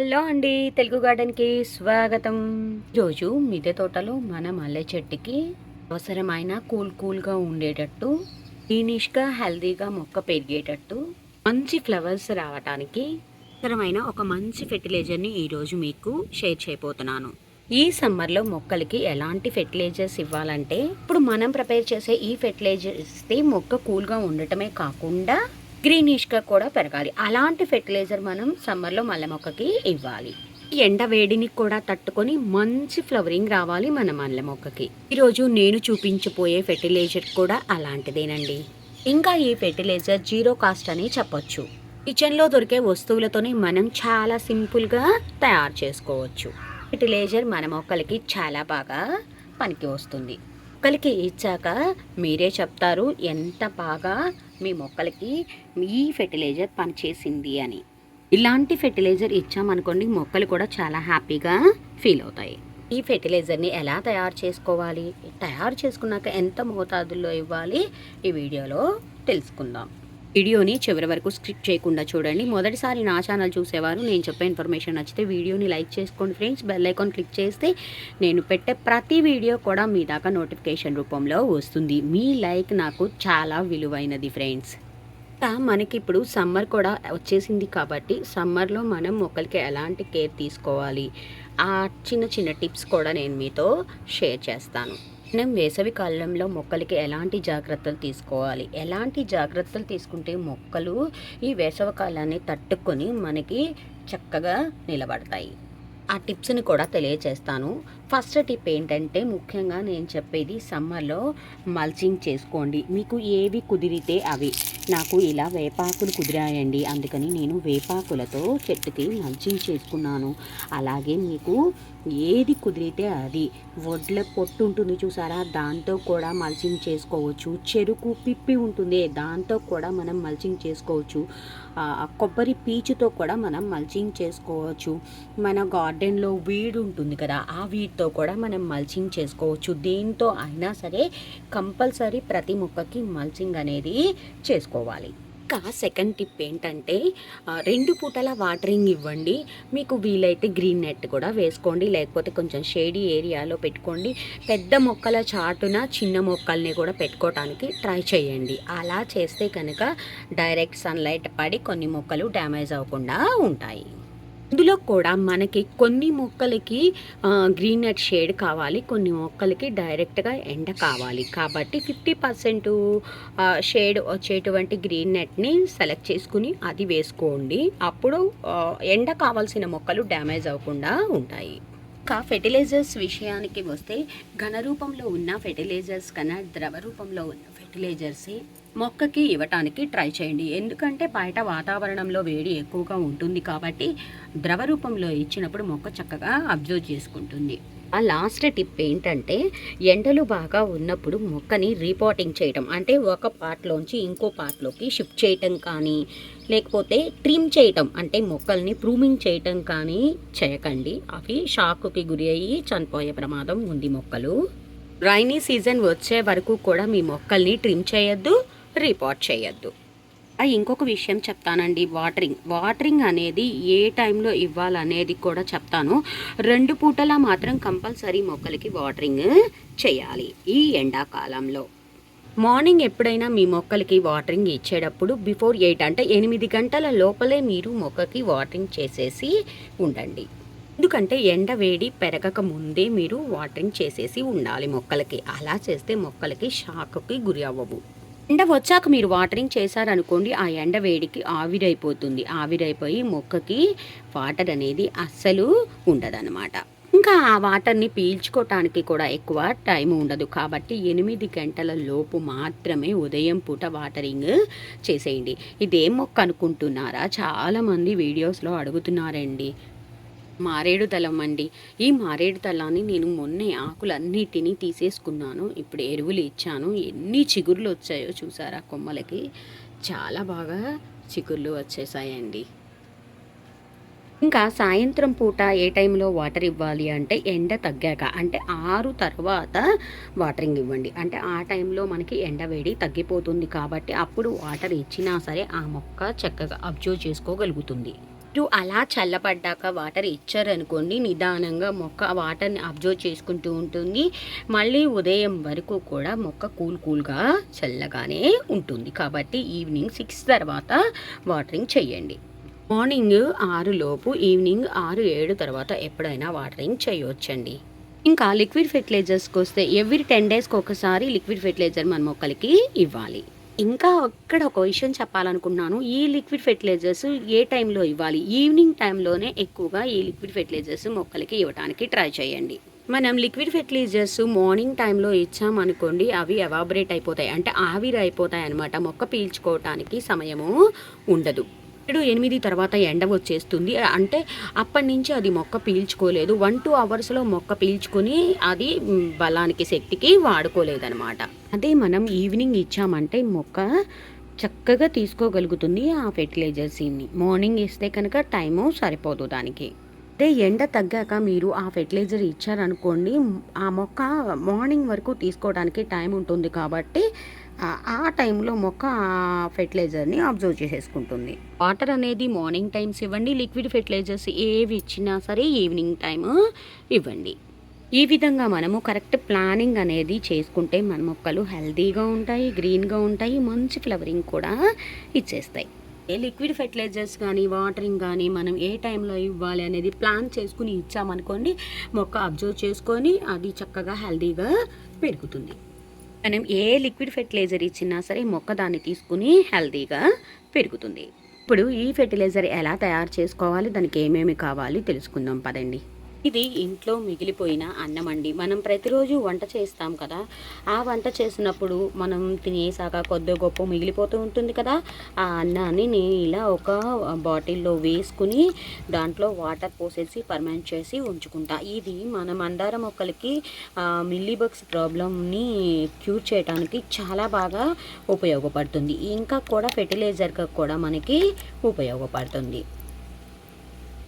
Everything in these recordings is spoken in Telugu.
హలో అండి తెలుగు గార్డెన్కి స్వాగతం. రోజు మిద్దె తోటలో మన మల్లె చెట్టుకి అవసరమైన కూల్ కూల్గా ఉండేటట్టు గ్రీనిష్గా హెల్దీగా మొక్క పెరిగేటట్టు మంచి ఫ్లవర్స్ రావటానికి అవసరమైన ఒక మంచి ఫెర్టిలైజర్ని ఈరోజు మీకు షేర్ చేయబోతున్నాను. ఈ సమ్మర్లో మొక్కలకి ఎలాంటి ఫెర్టిలైజర్స్ ఇవ్వాలంటే ఇప్పుడు మనం ప్రిపేర్ చేసే ఈ ఫెర్టిలైజర్స్ మొక్క కూల్గా ఉండటమే కాకుండా గ్రీనిష్గా కూడా పెరగాలి. అలాంటి ఫెర్టిలైజర్ మనం సమ్మర్లో మల్లె మొక్కకి ఇవ్వాలి. ఎండ వేడిని కూడా తట్టుకొని మంచి ఫ్లవరింగ్ రావాలి మన మల్లె మొక్కకి. ఈరోజు నేను చూపించబోయే ఫెర్టిలైజర్ కూడా అలాంటిదేనండి. ఇంకా ఈ ఫెర్టిలైజర్ జీరో కాస్ట్ అని చెప్పొచ్చు. కిచెన్లో దొరికే వస్తువులతోనే మనం చాలా సింపుల్గా తయారు చేసుకోవచ్చు. ఫెర్టిలైజర్ మన మొక్కలకి చాలా బాగా పనికి వస్తుంది. మొక్కలకి ఇచ్చాక మీరే చెప్తారు ఎంత బాగా మీ మొక్కలకి ఈ ఫెర్టిలైజర్ పనిచేసింది అని. ఇలాంటి ఫెర్టిలైజర్ ఇచ్చామనుకోండి మొక్కలు కూడా చాలా హ్యాపీగా ఫీల్ అవుతాయి. ఈ ఫెర్టిలైజర్ని ఎలా తయారు చేసుకోవాలి? తయారు చేసుకున్నాక ఎంత మోతాదుల్లో ఇవ్వాలి? ఈ వీడియోలో తెలుసుకుందాం. వీడియోని చివరి వరకు స్కిప్ చేయకుండా చూడండి. మొదటిసారి నా ఛానల్ చూసేవారు నేను చెప్పే ఇన్ఫర్మేషన్ నచ్చితే వీడియోని లైక్ చేసుకోండి ఫ్రెండ్స్. బెల్ ఐకాన్ క్లిక్ చేస్తే నేను పెట్టే ప్రతి వీడియో కూడా మీ దాకా నోటిఫికేషన్ రూపంలో వస్తుంది. మీ లైక్ నాకు చాలా విలువైనది ఫ్రెండ్స్. మనకి ఇప్పుడు సమ్మర్ కూడా వచ్చేసింది కాబట్టి సమ్మర్లో మనం మొక్కలకి ఎలాంటి కేర్ తీసుకోవాలి? ఆ చిన్న చిన్న టిప్స్ కూడా నేను మీతో షేర్ చేస్తాను. మనం వేసవి కాలంలో మొక్కలకి ఎలాంటి జాగ్రత్తలు తీసుకోవాలి? ఎలాంటి జాగ్రత్తలు తీసుకుంటే మొక్కలు ఈ వేసవి కాలాన్ని తట్టుకొని మనకి చక్కగా నిలబడతాయి? ఆ టిప్స్ని కూడా తెలియచేస్తాను. ఫస్ట్ టిప్ ఏంటంటే ముఖ్యంగా నేను చెప్పేది సమ్మర్లో మల్చింగ్ చేసుకోండి. మీకు ఏవి కుదిరితే అవి. నాకు ఇలా వేపాకులు కుదిరాయండి. అందుకని నేను వేపాకులతో చెట్టుకి మల్చింగ్ చేసుకున్నాను. అలాగే మీకు ఏది కుదిరితే అది. వడ్ల పొట్టు ఉంటుంది చూసారా? దాంతో కూడా మల్చింగ్ చేసుకోవచ్చు. చెరుకు పిప్పి ఉంటుంది. దాంతో కూడా మనం మల్చింగ్ చేసుకోవచ్చు. కొబ్బరి పీచుతో కూడా మనం మల్చింగ్ చేసుకోవచ్చు. మన గార్డెన్లో వీడు ఉంటుంది కదా ఆ వీడ్తో కూడా మనం మల్చింగ్ చేసుకోవచ్చు. దేంతో అయినా సరే కంపల్సరీ ప్రతి మొక్కకి మల్చింగ్ అనేది చేసుకోవాలి. ఇంకా సెకండ్ టిప్ ఏంటంటే రెండు పూటల వాటరింగ్ ఇవ్వండి. మీకు వీలైతే గ్రీన్ నెట్ కూడా వేసుకోండి. లేకపోతే కొంచెం షేడీ ఏరియాలో పెట్టుకోండి. పెద్ద మొక్కల చాటున చిన్న మొక్కల్ని కూడా పెట్టుకోవటానికి ట్రై చేయండి. అలా చేస్తే కనుక డైరెక్ట్ సన్లైట్ పడి కొన్ని మొక్కలు డ్యామేజ్ అవ్వకుండా ఉంటాయి. ఇందులో కూడా మనకి కొన్ని మొక్కలకి గ్రీన్ నెట్ షేడ్ కావాలి కొన్ని మొక్కలకి డైరెక్ట్గా ఎండ కావాలి. కాబట్టి ఫిఫ్టీ పర్సెంట్ షేడ్ వచ్చేటువంటి గ్రీన్ నెట్ని సెలెక్ట్ చేసుకుని అది వేసుకోండి. అప్పుడు ఎండ కావాల్సిన మొక్కలు డ్యామేజ్ అవ్వకుండా ఉంటాయి. ఇంకా ఫెర్టిలైజర్స్ విషయానికి వస్తే ఘన రూపంలో ఉన్న ఫెర్టిలైజర్స్ కన్నా ద్రవ రూపంలో ఉన్న ఫెర్టిలైజర్సే మొక్కకి ఇవ్వటానికి ట్రై చేయండి. ఎందుకంటే బయట వాతావరణంలో వేడి ఎక్కువగా ఉంటుంది కాబట్టి ద్రవ రూపంలో ఇచ్చినప్పుడు మొక్క చక్కగా అబ్జర్వ్ చేసుకుంటుంది. ఆ లాస్ట్ టిప్ ఏంటంటే ఎండలు బాగా ఉన్నప్పుడు మొక్కని రీపోటింగ్ చేయటం. అంటే ఒక పార్ట్లోంచి ఇంకో పార్ట్లోకి షిఫ్ట్ చేయటం కానీ లేకపోతే ట్రిమ్ చేయటం. అంటే మొక్కల్ని ప్రూమింగ్ చేయటం కానీ చేయకండి. అవి షాక్కి గురి అయ్యి చనిపోయే ప్రమాదం ఉంది మొక్కలు. రైనీ సీజన్ వచ్చే వరకు కూడా మీ మొక్కల్ని ట్రిమ్ చేయొద్దు రిపోర్ట్ చేయొద్దు. ఇంకొక విషయం చెప్తానండి. వాటరింగ్. వాటరింగ్ అనేది ఏ టైంలో ఇవ్వాలనేది కూడా చెప్తాను. రెండు పూటలా మాత్రం కంపల్సరీ మొక్కలకి వాటరింగ్ చేయాలి ఈ ఎండాకాలంలో. మార్నింగ్ ఎప్పుడైనా మీ మొక్కలకి వాటరింగ్ ఇచ్చేటప్పుడు బిఫోర్ ఎయిట్ అంటే ఎనిమిది గంటల లోపలే మీరు మొక్కకి వాటరింగ్ చేసేసి ఉండండి. ఎందుకంటే ఎండ వేడి పెరగక ముందే మీరు వాటరింగ్ చేసేసి ఉండాలి మొక్కలకి. అలా చేస్తే మొక్కలకి షాక్కి గురి అవ్వవు. ఎండ వచ్చాక మీరు వాటరింగ్ చేశారనుకోండి ఆ ఎండ వేడికి ఆవిరైపోతుంది. ఆవిరైపోయి మొక్కకి వాటర్ అనేది అస్సలు ఉండదన్నమాట. ఇంకా ఆ వాటర్ని పీల్చుకోవటానికి కూడా ఎక్కువ టైం ఉండదు. కాబట్టి ఎనిమిది గంటల లోపు మాత్రమే ఉదయం పూట వాటరింగ్ చేసేయండి. ఇదేం మొక్క అనుకుంటున్నారా? చాలామంది వీడియోస్లో అడుగుతున్నారండి. మారేడు దళం అండి. ఈ మారేడు దళాన్ని నేను మొన్నే ఆకులన్నిటినీ తీసేసుకున్నాను. ఇప్పుడు ఎరువులు ఇచ్చాను. ఎన్ని చిగుర్లు వచ్చాయో చూసారా కొమ్మలకి? చాలా బాగా చిగుర్లు వచ్చేసాయండి. ఇంకా సాయంత్రం పూట ఏ టైంలో వాటర్ ఇవ్వాలి అంటే ఎండ తగ్గాక అంటే ఆరు తర్వాత వాటరింగ్ ఇవ్వండి. అంటే ఆ టైంలో మనకి ఎండ వేడి తగ్గిపోతుంది కాబట్టి అప్పుడు వాటర్ ఇచ్చినా సరే ఆ మొక్క చక్కగా అబ్జర్వ్ చేసుకోగలుగుతుంది. మీరు అలా చల్లబడ్డాక వాటర్ ఇచ్చారనుకోండి నిదానంగా మొక్క ఆ వాటర్ని అబ్జర్వ్ చేసుకుంటూ ఉంటుంది. మళ్ళీ ఉదయం వరకు కూడా మొక్క కూల్ కూల్గా చల్లగానే ఉంటుంది. కాబట్టి ఈవినింగ్ సిక్స్ తర్వాత వాటరింగ్ చేయండి. మార్నింగ్ ఆరులోపు ఈవినింగ్ ఆరు ఏడు తర్వాత ఎప్పుడైనా వాటరింగ్ చేయవచ్చండి ఇంకా లిక్విడ్ ఫెర్టిలైజర్స్కి వస్తే ఎవ్రీ టెన్ డేస్కి ఒకసారి లిక్విడ్ ఫెర్టిలైజర్ మన మొక్కలకి ఇవ్వాలి. ఇంకా అక్కడ ఒక విషయం చెప్పాలనుకున్నాను. ఈ లిక్విడ్ ఫెర్టిలైజర్స్ ఏ టైంలో ఇవ్వాలి? ఈవినింగ్ టైంలోనే ఎక్కువగా ఈ లిక్విడ్ ఫెర్టిలైజర్స్ మొక్కలకి ఇవ్వడానికి ట్రై చేయండి. మనం లిక్విడ్ ఫెర్టిలైజర్స్ మార్నింగ్ టైంలో ఇచ్చామనుకోండి అవి ఎవాబరేట్ అయిపోతాయి. అంటే ఆవిరి అయిపోతాయి అనమాట మొక్క పీల్చుకోవటానికి సమయము ఉండదు. ఏడు ఎనిమిది తర్వాత ఎండ వచ్చేస్తుంది. అంటే అప్పటి నుంచి అది మొక్క పీల్చుకోలేదు. వన్ టూ అవర్స్లో మొక్క పీల్చుకొని అది బలానికి శక్తికి వాడుకోలేదనమాట అదే మనం ఈవినింగ్ ఇచ్చామంటే మొక్క చక్కగా తీసుకోగలుగుతుంది ఆ ఫెర్టిలైజర్స్ని మార్నింగ్ ఇస్తే కనుక టైము సరిపోదు దానికి. అదే ఎండ తగ్గాక మీరు ఆ ఫెర్టిలైజర్ ఇచ్చారనుకోండి ఆ మొక్క మార్నింగ్ వరకు తీసుకోవడానికి టైం ఉంటుంది కాబట్టి ఆ- టైంలో మొక్క ఫెర్టిలైజర్ని అబ్జర్వ్ చేసేసుకుంటుంది. వాటర్ అనేది మార్నింగ్ టైమ్స్ ఇవ్వండి లిక్విడ్ ఫెర్టిలైజర్స్ ఏవి ఇచ్చినా సరే ఈవినింగ్ టైం ఇవ్వండి. ఈ విధంగా మనము కరెక్ట్ ప్లానింగ్ అనేది చేసుకుంటే మన మొక్కలు హెల్తీగా ఉంటాయి గ్రీన్గా ఉంటాయి మంచి ఫ్లవరింగ్ కూడా ఇచ్చేస్తాయి. ఏ లిక్విడ్ ఫెర్టిలైజర్స్ కానీ వాటరింగ్ కానీ మనం ఏ టైంలో ఇవ్వాలి అనేది ప్లాన్ చేసుకుని ఇచ్చామనుకోండి మొక్క అబ్జర్వ్ చేసుకొని అది చక్కగా హెల్తీగా పెరుగుతుంది. మనం ఏ లిక్విడ్ ఫెర్టిలైజర్ ఇచ్చినా సరే మొక్క దాన్ని తీసుకుని హెల్తీగా పెరుగుతుంది. ఇప్పుడు ఈ ఫెర్టిలైజర్ ఎలా తయారు చేసుకోవాలి? దానికి ఏమేమి కావాలి? తెలుసుకుందాం పదండి. ఇది ఇంట్లో మిగిలిపోయిన అన్నం అండి. మనం ప్రతిరోజు వంట చేస్తాం కదా. ఆ వంట చేసినప్పుడు మనం తినేసాక కొద్ది గొప్ప మిగిలిపోతూ ఉంటుంది కదా. ఆ అన్నాన్ని నేను ఇలా ఒక బాటిల్లో వేసుకుని దాంట్లో వాటర్ పోసేసి పర్మనెంట్ చేసి ఉంచుకుంటా. ఇది మన మందార మొక్కలకి మిల్లీబగ్స్ ప్రాబ్లమ్ని క్యూర్ చేయడానికి చాలా బాగా ఉపయోగపడుతుంది. ఇంకా కూడా ఫెర్టిలైజర్గా కూడా మనకి ఉపయోగపడుతుంది.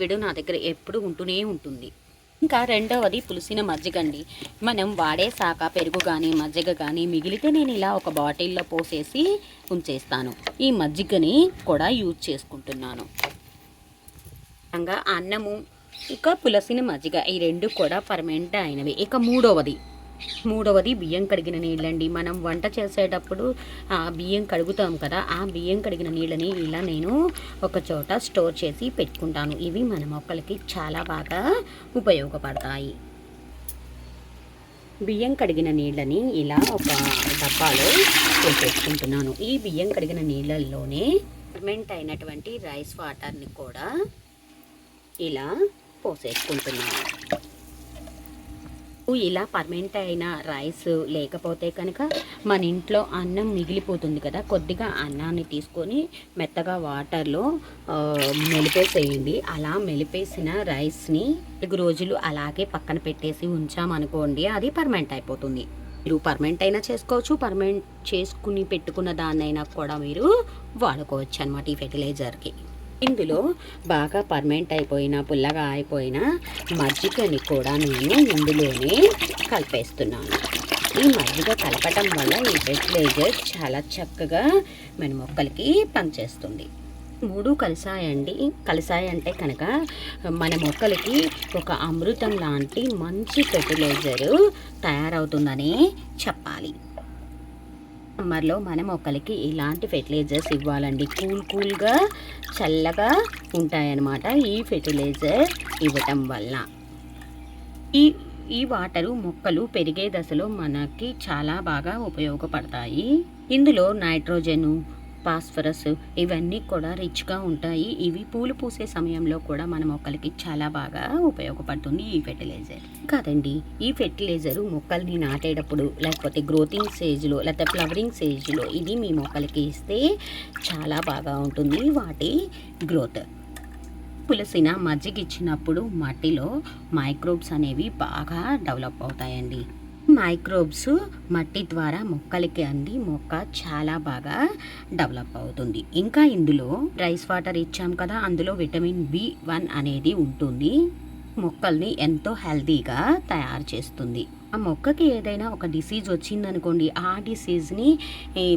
విడు నా దగ్గర ఎప్పుడు ఉంటూనే ఉంటుంది. ఇంకా రెండవది పులిసిన మజ్జిగ అండి మనం వాడేసాక పెరుగు కానీ మజ్జిగ కానీ మిగిలితే నేను ఇలా ఒక బాటిల్లో పోసేసి ఉంచేస్తాను. ఈ మజ్జిగని కూడా యూజ్ చేసుకుంటున్నాను. ఇంకా అన్నము ఇక పులసిన మజ్జిగ ఈ రెండు కూడా పర్మనెంట్ అయినవి. ఇక మూడవది మూడవది బియ్యం కడిగిన నీళ్ళండి. మనం వంట చేసేటప్పుడు ఆ బియ్యం కడుగుతాం కదా ఆ బియ్యం కడిగిన నీళ్ళని ఇలా నేను ఒక చోట స్టోర్ చేసి పెట్టుకుంటాను. ఇవి మన మొక్కలకి చాలా బాగా ఉపయోగపడతాయి. బియ్యం కడిగిన నీళ్ళని ఇలా ఒక డబ్బాలో పెట్టుకుంటున్నాను ఈ బియ్యం కడిగిన నీళ్ళల్లోనే ఫర్మెంట్ అయినటువంటి రైస్ వాటర్ని కూడా ఇలా పోసేసుకుంటున్నాను. ఇలా పర్మనెంట్ అయిన రైస్ లేకపోతే కనుక మన ఇంట్లో అన్నం మిగిలిపోతుంది కదా కొద్దిగా అన్నాన్ని తీసుకొని మెత్తగా వాటర్లో మెలిపేసేయండి. అలా మెలిపేసిన రైస్ని నాలుగు రోజులు అలాగే పక్కన పెట్టేసి ఉంచామనుకోండి అది పర్మనెంట్ అయిపోతుంది. మీరు పర్మనెంట్ అయినా చేసుకోవచ్చు పర్మనెంట్ చేసుకుని పెట్టుకున్న దాన్నైనా కూడా మీరు వాడుకోవచ్చు అనమాట ఈ ఫెర్టిలైజర్కి ఇందులో బాగా పర్మనెంట్ అయిపోయిన పుల్లగా అయిపోయిన మజ్జిగని కూడా నేను ఇందులోనే కలిపేస్తున్నాను. ఈ మజ్జిగ కలపటం వల్ల ఈ ఫెర్టిలైజర్ చాలా చక్కగా మన మొక్కలకి పనిచేస్తుంది. మూడు కలిసాయండి. కలిసాయి అంటే కనుక మన మొక్కలకి ఒక అమృతం లాంటి మంచి ఫెర్టిలైజరు తయారవుతుందని చెప్పాలి. సమ్మర్లో మన మొక్కలకి ఇలాంటి ఫెర్టిలైజర్స్ ఇవ్వాలండి. కూల్ కూల్గా చల్లగా ఉంటాయన్నమాట ఈ ఫెర్టిలైజర్ ఇవ్వటం వల్ల. ఈ ఈ వాటరు మొక్కలు పెరిగే దశలో మనకి చాలా బాగా ఉపయోగపడతాయి. ఇందులో నైట్రోజను ఫాస్ఫరస్ ఇవన్నీ కూడా రిచ్గా ఉంటాయి. ఇవి పూలు పూసే సమయంలో కూడా మన మొక్కలకి చాలా బాగా ఉపయోగపడుతుంది ఈ ఫెర్టిలైజర్ కాదండి ఈ ఫెర్టిలైజర్ మొక్కల్ని నాటేటప్పుడు లేకపోతే గ్రోతింగ్ స్టేజ్లో లేకపోతే ఫ్లవరింగ్ స్టేజ్లో ఇది మీ మొక్కలకి ఇస్తే చాలా బాగా ఉంటుంది. వాటి గ్రోత్ పులసిన మజ్జిగిచ్చినప్పుడు మట్టిలో మైక్రోబ్స్ అనేవి బాగా డెవలప్ అవుతాయండి. మైక్రోబ్స్ మట్టి ద్వారా మొక్కలకి అంది. మొక్క చాలా బాగా డెవలప్ అవుతుంది. ఇంకా ఇందులో రైస్ వాటర్ ఇచ్చాం కదా అందులో విటమిన్ బి వన్ అనేది ఉంటుంది. మొక్కల్ని ఎంతో హెల్తీగా తయారు చేస్తుంది. ఆ మొక్కకి ఏదైనా ఒక డిసీజ్ వచ్చిందనుకోండి ఆ డిసీజ్ని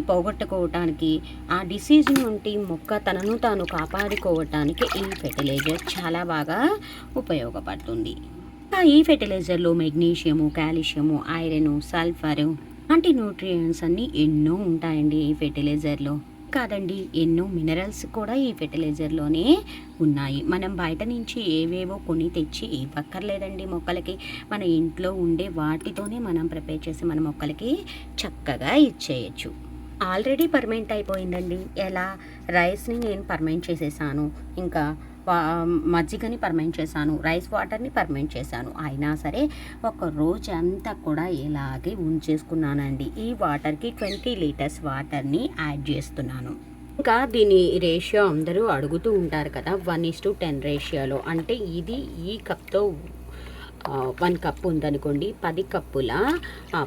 పోగొట్టుకోవటానికి ఆ డిసీజ్ నుండి మొక్క తనను తాను కాపాడుకోవటానికి ఈ ఫెర్టిలైజర్ చాలా బాగా ఉపయోగపడుతుంది. ఈ ఫెర్టిలైజర్లో మెగ్నీషియము కాల్షియము ఐరన్ సల్ఫర్ లాంటి న్యూట్రియంట్స్ అన్నీ ఎన్నో ఉంటాయండి ఈ ఫెర్టిలైజర్లో. కాదండి ఎన్నో మినరల్స్ కూడా ఈ ఫెర్టిలైజర్లోనే ఉన్నాయి. మనం బయట నుంచి ఏవేవో కొని తెచ్చి ఇవ్వక్కర్లేదండి మొక్కలకి. మన ఇంట్లో ఉండే వాటితోనే మనం ప్రిపేర్ చేసి మన మొక్కలకి చక్కగా ఇచ్చేయచ్చు. ఆల్రెడీ పర్మెంట్ అయిపోయిందండి. ఎలా? రైస్ని నేను పర్మెంట్ చేసేసాను. ఇంకా మజ్జిగని పర్మెంట్ చేశాను రైస్ వాటర్ని పర్మెంట్ చేశాను. అయినా సరే ఒక రోజు అంతా కూడా ఇలాగే ఉంచేసుకున్నానండి. ఈ వాటర్కి ట్వంటీ లీటర్స్ వాటర్ని యాడ్ చేస్తున్నాను. ఇంకా దీని రేషియో అందరూ అడుగుతూ ఉంటారు కదా వన్ ఇస్ టు టెన్ రేషియోలో అంటే ఇది ఈ కప్తో వన్ కప్ ఉందనుకోండి పది కప్పుల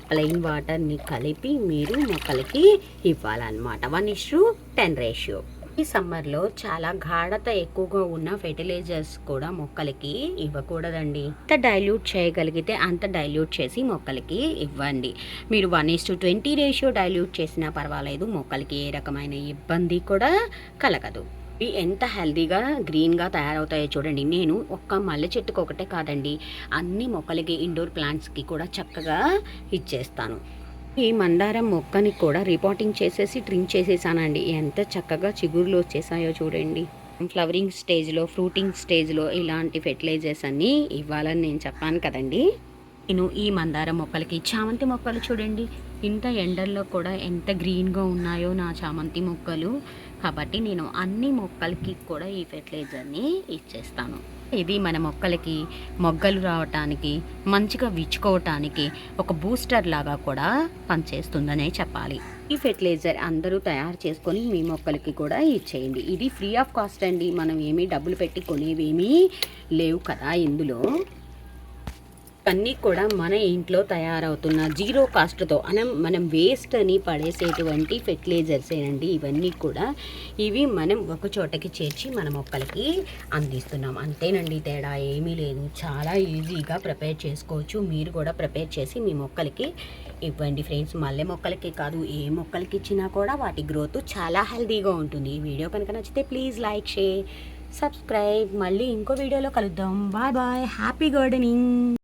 ప్లెయిన్ వాటర్ని కలిపి మీరు మొక్కలకి ఇవ్వాలన్నమాట. One is to ten ratio ఈ సమ్మర్లో చాలా గాఢత ఎక్కువగా ఉన్న ఫెర్టిలైజర్స్ కూడా మొక్కలకి ఇవ్వకూడదండి. ఎంత డైల్యూట్ చేయగలిగితే అంత డైల్యూట్ చేసి మొక్కలకి ఇవ్వండి. మీరు one is to twenty ratio dilute చేసినా పర్వాలేదు మొక్కలకి ఏ రకమైన ఇబ్బంది కూడా కలగదు. ఇవి ఎంత హెల్దీగా గ్రీన్గా తయారవుతాయో చూడండి. నేను ఒక్క మల్లె చెట్టుకు ఒకటే కాదండి అన్ని మొక్కలకి ఇండోర్ ప్లాంట్స్కి కూడా చక్కగా ఇచ్చేస్తాను. ఈ మందారం మొక్కని కూడా రిపోర్టింగ్ చేసేసి ట్రిమ్ చేసేసానండి. ఎంత చక్కగా చిగురులు వచ్చేసాయో చూడండి. ఫ్లవరింగ్ స్టేజ్లో ఫ్రూటింగ్ స్టేజ్లో ఇలాంటి ఫెర్టిలైజర్స్ అన్నీ ఇవ్వాలని నేను చెప్పాను కదండి. నేను ఈ మందారం మొక్కలకి చామంతి మొక్కలు చూడండి. ఇంత ఎండల్లో కూడా ఎంత గ్రీన్గా ఉన్నాయో నా చామంతి మొక్కలు. కాబట్టి నేను అన్ని మొక్కలకి కూడా ఈ ఫెర్టిలైజర్ని ఇచ్చేస్తాను. ఇది మన మొక్కలకి మొగ్గలు రావటానికి మంచిగా విచ్చుకోవటానికి ఒక బూస్టర్ లాగా కూడా పనిచేస్తుందనే చెప్పాలి. ఈ ఫెర్టిలైజర్ అందరూ తయారు చేసుకొని మీ మొక్కలకి కూడా ఇచ్చేయండి. ఇది ఫ్రీ ఆఫ్ కాస్ట్ అండి. మనం ఏమీ డబ్బులు పెట్టి కొనేవేమీ లేవు కదా ఇందులో. అన్నీ కూడా మన ఇంట్లో తయారవుతున్న జీరో కాస్ట్తో మనం మనం వేస్ట్ అని పడేసేటువంటి ఫెర్టిలైజర్స్ ఏనండి ఇవన్నీ కూడా ఇవి మనం ఒక చోటకి చేర్చి మన మొక్కలకి అందిస్తున్నాం. అంతేనండి తేడా ఏమీ లేదు. చాలా ఈజీగా ప్రిపేర్ చేసుకోవచ్చు. మీరు కూడా ప్రిపేర్ చేసి మీ మొక్కలకి ఇవ్వండి ఫ్రెండ్స్. మల్లె మొక్కలకి కాదు ఏ మొక్కలకి ఇచ్చినా కూడా వాటి గ్రోత్ చాలా హెల్దీగా ఉంటుంది. ఈ వీడియో కనుక నచ్చితే ప్లీజ్ లైక్ షేర్ సబ్స్క్రైబ్ మళ్ళీ ఇంకో వీడియోలో కలుద్దాం. Bye bye happy gardening